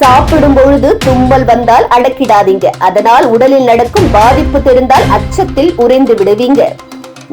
சாப்பிடும் பொழுது தும்மல் வந்தால் அடக்கிடாதீங்க. அதனால் உடலில் நடக்கும் பாதிப்பு தெரிந்தால் அச்சத்தில் உறைந்து விடுவீங்க.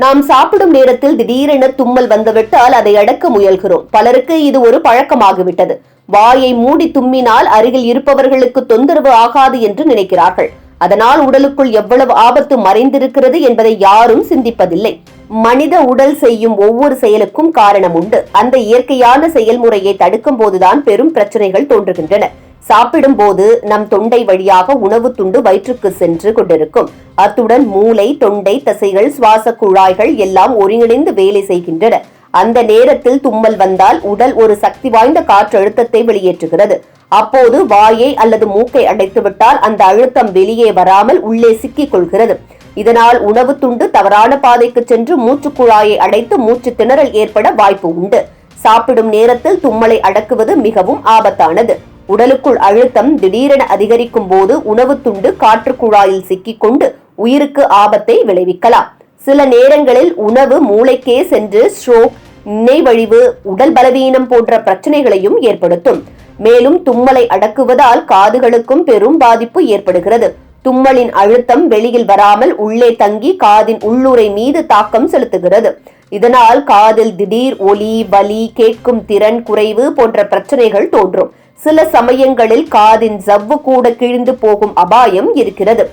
நாம் சாப்பிடும் நேரத்தில் திடீரென தும்மல் வந்துவிட்டால் அதை அடக்க முயல்கிறோம். பலருக்கு இது ஒரு பழக்கமாகிவிட்டது. வாயை மூடி தும்மினால் அருகில் இருப்பவர்களுக்கு தொந்தரவு ஆகாது என்று நினைக்கிறார்கள். அதனால் உடலுக்குள் எவ்வளவு ஆபத்து மறைந்திருக்கிறது என்பதை யாரும் சிந்திப்பதில்லை. மனித உடல் செய்யும் ஒவ்வொரு செயலுக்கும் காரணம் உண்டு அந்த இயற்கையான செயல்முறையை தடுக்கும் போதுதான் பெரும் பிரச்சனைகள் தோன்றுகின்றன. சாப்பிடும் போது நம் தொண்டை வழியாக உணவு துண்டு வயிற்றுக்கு சென்று கொண்டிருக்கும். அத்துடன் மூளை தொண்டை தசைகள் சுவாச குழாய்கள் எல்லாம் ஒருங்கிணைந்து வேலை செய்கின்றன. அந்த நேரத்தில் தும்மல் வந்தால் உடல் ஒரு சக்தி வாய்ந்த காற்று அழுத்தத்தை வெளியேற்றுகிறது. அப்போது வாயை அல்லது மூக்கை அடைத்துவிட்டால் அந்த அழுத்தம் வெளியே வராமல் உள்ளே சிக்கிக் கொள்கிறது. இதனால் உணவு துண்டு தவறான பாதைக்கு சென்று மூச்சுக்குழாயை அடைத்து மூச்சு திணறல் ஏற்பட வாய்ப்பு உண்டு. சாப்பிடும் நேரத்தில் தும்மலை அடக்குவது மிகவும் ஆபத்தானது. உடலுக்குள் அழுத்தம் திடீரென அதிகரிக்கும் போது உணவு துண்டு காற்று குழாயில் சிக்கிக்கொண்டு உயிருக்கு ஆபத்தை விளைவிக்கலாம். சில நேரங்களில் உணவு மூளைக்கே சென்று ஸ்ட்ரோக் நினைவழிவு உடல் பலவீனம் போன்ற பிரச்சனைகளையும் ஏற்படுத்தும். மேலும் தும்மலை அடக்குவதால் காதுகளுக்கும் பெரும் பாதிப்பு ஏற்படுகிறது. தும்மலின் அழுத்தம் வெளியில் வராமல் உள்ளே தங்கி காதின் உள்ளுரை மீது தாக்கம் செலுத்துகிறது. இதனால் காதில் திடீர் ஒலி வலி கேட்கும் திறன் குறைவு போன்ற பிரச்சனைகள் தோன்றும். சில சமயங்களில் காதின் ஜவ்வு கூட கிழிந்து போகும் அபாயம் இருக்கிறது.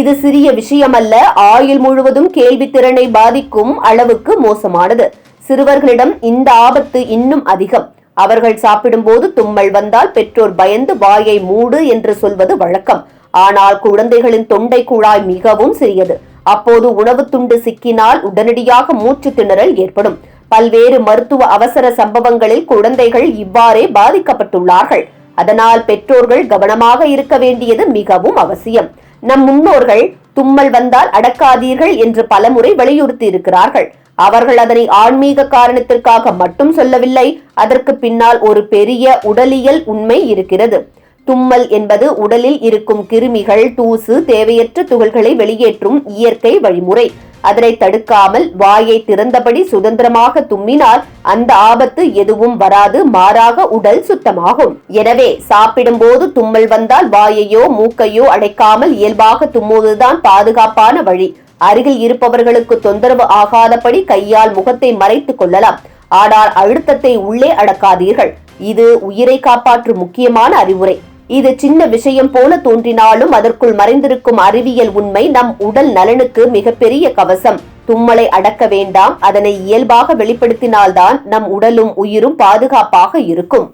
இது சிறிய விஷயமல்ல ஆயுள் முழுவதும் கேள்வி திறனை பாதிக்கும் அளவுக்கு மோசமானது. சிறுவர்களிடம் இந்த ஆபத்து இன்னும் அதிகம். அவர்கள் சாப்பிடும்போது தும்மல் வந்தால் பெற்றோர் பயந்து வாயை மூடு என்று சொல்வது வழக்கம். ஆனால் குழந்தைகளின் தொண்டை குழாய் மிகவும் சிறியது. அப்போது உணவு துண்டு சிக்கினால் உடனடியாக மூச்சு திணறல் ஏற்படும். பல்வேறு மருத்துவ அவசர சம்பவங்களில் குழந்தைகள் இவ்வாறே பாதிக்கப்பட்டுள்ளார்கள். அதனால் பெற்றோர்கள் கவனமாக இருக்க வேண்டியது மிகவும் அவசியம். நம் முன்னோர்கள் தும்மல் வந்தால் அடக்காதீர்கள் என்று பலமுறை வலியுறுத்தி இருக்கிறார்கள் அவர்கள் அதனை ஆன்மீக காரணத்திற்காக மட்டும் சொல்லவில்லை அதற்கு பின்னால் ஒரு பெரிய உடலியல் உண்மை இருக்கிறது. தும்மல் என்பது உடலில் இருக்கும் கிருமிகள் தூசு தேவையற்ற துகள்களை வெளியேற்றும் இயற்கை வழிமுறை. அதனை தடுக்காமல் வாயை திறந்தபடி சுதந்திரமாக தும்மினால் அந்த ஆபத்து எதுவும் வராது மாறாக உடல் சுத்தமாகும். எனவே சாப்பிடும்போது தும்மல் வந்தால் வாயையோ மூக்கையோ அடைக்காமல் இயல்பாக தும்முவதுதான் பாதுகாப்பான வழி. அருகில் இருப்பவர்களுக்கு தொந்தரவு ஆகாதபடி கையால் முகத்தை மறைத்துக் கொள்ளலாம். ஆனால் அழுத்தத்தை உள்ளே அடக்காதீர்கள். இது உயிரை காப்பாற்றும் முக்கியமான அறிவுரை. இது சின்ன விஷயம் போல தோன்றினாலும் அதற்குள் மறைந்திருக்கும் அறிவியல் உண்மை நம் உடல் நலனுக்கு மிகப்பெரிய கவசம். தும்மலை அடக்க வேண்டாம். அதனை இயல்பாக வெளிப்படுத்தினால்தான் நம் உடலும் உயிரும் பாதுகாப்பாக இருக்கும்.